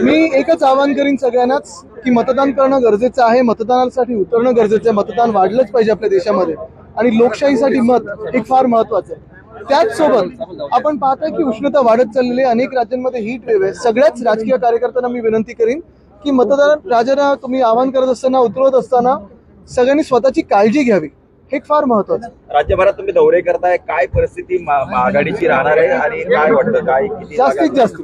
मी एकच आवाहन करीन सगळ्यांनाच की मतदान करणं गरजेचं आहे. मतदानासाठी उतरणं गरजेचं आहे. मतदान वाढलंच पाहिजे आपल्या देशामध्ये. आणि लोकशाहीसाठी मत एक फार महत्वाचं आहे. त्याच सोबत आपण पाहतोय की उष्णता वाढत चाललेली आहे. अनेक राज्यांमध्ये हीट वेव्ह आहे. सगळ्याच राजकीय कार्यकर्त्यांना मी विनंती करीन की मतदान राजांना तुम्ही आवाहन करत असताना उतरवत असताना सगळ्यांनी स्वतःची काळजी घ्यावी. हे एक फार महत्वाचं आहे. राज्यभरात तुम्ही दौरे करताय काय परिस्थिती आघाडीची राहणार आहे आणि काय वाटतं काय किती जास्तीत जास्त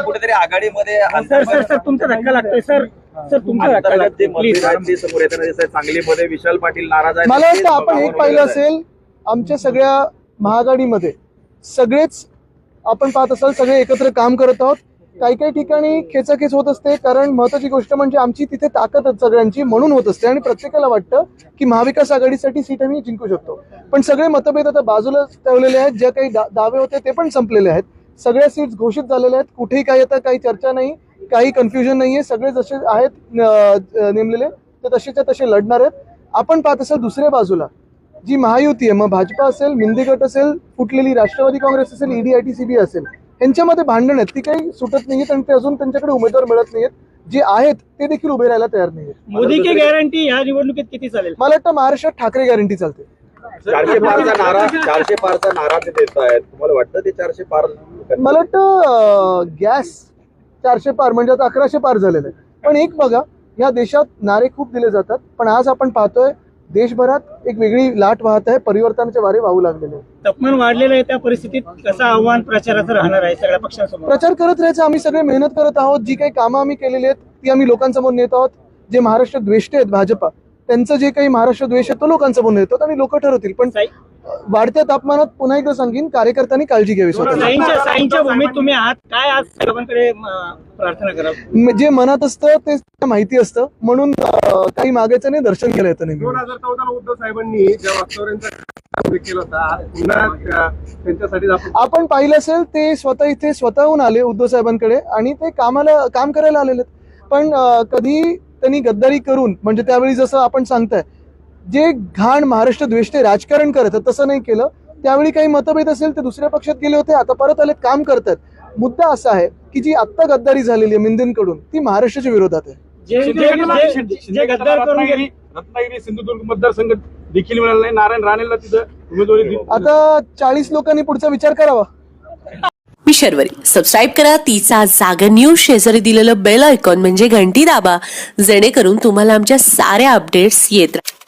कुठेतरी आघाडीमध्ये सर सर सर तुमचा धक्का लागतोय सर सर समोर. सांगलीमध्ये विशाल पाटील नाराज आहेत मला वाटतं आपण एक पाहिलं. असेल आमच्या सगळ्या महाआघाडीमध्ये सगळेच आपण पाहत असाल सगळे एकत्र काम करत आहोत काही काही ठिकाणी खेचाखेच होत असते. कारण महत्वाची गोष्ट म्हणजे आमची तिथे ताकद सगळ्यांची म्हणून होत असते. आणि प्रत्येकाला वाटतं की महाविकास आघाडीसाठी सीट आम्ही जिंकू शकतो. पण सगळे मतभेद आता बाजूला ठेवलेले आहेत. जे काही दावे होते ते पण संपलेले आहेत. सगळ्या सीट्स घोषित झालेल्या आहेत. कुठेही काही आता काही चर्चा नाही. काही कन्फ्युजन नाहीये. सगळे जसे आहेत नेमलेले ते तसेच्या तसे लढणार आहेत. आपण पाहत असाल दुसऱ्या बाजूला जी महायुती आहे. मग भाजपा असेल मिंदी गट असेल फुटलेली राष्ट्रवादी काँग्रेस असेल ED I T C B असेल. यांच्यामध्ये भांडण आहेत ती काही सुटत नाहीयेत आणि ते अजून त्यांच्याकडे उमेदवार मिळत नाहीयेत जे आहेत ते देखील उभे राहायला तयार नाहीयेत. मोदी की गॅरंटी ह्या निवडणुकीत किती चालेल? मला वाटतं महाराष्ट्रात ठाकरे गॅरंटी चालते. चारशे पारचा नारा चारशे पारचा नारा ते देत आहेत. तुम्हाला वाटतं ते चारशे पार मला वाटतं गॅस चारशे पार म्हणजे आता अकराशे पार झालेलं आहे. पण एक बघा या देशात नारे खूप दिले जातात. पण आज आपण पाहतोय देशभरात एक वेगळी लाट वाहत आहे परिवर्तनाचे वारे वाहू लागलेले. तापमान वाढलेलं आहे त्या परिस्थितीत कसं आव्हान प्रचाराचं राहणार आहे सगळ्या पक्षांसमोर? प्रचार करत राहायचं आम्ही सगळे मेहनत करत आहोत जी काही कामं आम्ही केलेली आहेत ती आम्ही लोकांसमोर नेत आहोत. जे महाराष्ट्र द्वेष्टे आहेत भाजपा त्यांचं जे काही महाराष्ट्र द्वेष आहे तो लोकांसमोर नेत आणि लोक ठरवतील. पण वाढत्या तापमानात पुन्हा एकदा सांगेन कार्यकर्त्यांनी काळजी घ्यावी स्वतः भूमीत तुम्ही आहात. काय आज सर्वांकडे म, प्रार्थना कराल? जे मनात असतं ते माहिती असतं. म्हणून काही मागायचं नाही दर्शन केलं येतं दोन हजार चौदा उद्धव साहेबांनी त्यांच्यासाठी आपण आपण पाहिलं असेल ते स्वतः इथे स्वतःहून आले उद्धव साहेबांकडे आणि ते कामाला काम करायला आलेले. पण कधी त्यांनी गद्दारी करून म्हणजे त्यावेळी जसं आपण सांगताय जे घाण महाराष्ट्र द्वेष्टे राजकारण करत आहेत, तसं नाही केलं. त्यावेळी काही मतभेद असेल ते दुसऱ्या पक्षात गेले होते आता परत आले काम करतात मुद्दा असा आहे की जी आत्ता गद्दारी झालेली आहे मिंदेंकडून ती महाराष्ट्राच्या विरोधात आहे. जे जे- जे- जे गद्दार करून गेले रत्नागिरी सिंधुदुर्ग मतदारसंघ देखील मिळाला नाही. नारायण राणेला तिथं उमेदवारी आता चाळीस लोकांनी पुढचा विचार करावा. मी शर्वरी. सबस्क्राईब करा. तिचा जागर न्यूज शेजारी दिलेलं बेल आयकॉन म्हणजे घंटी दाबा. जेणेकरून तुम्हाला आमच्या साऱ्या अपडेट्स येत राहतील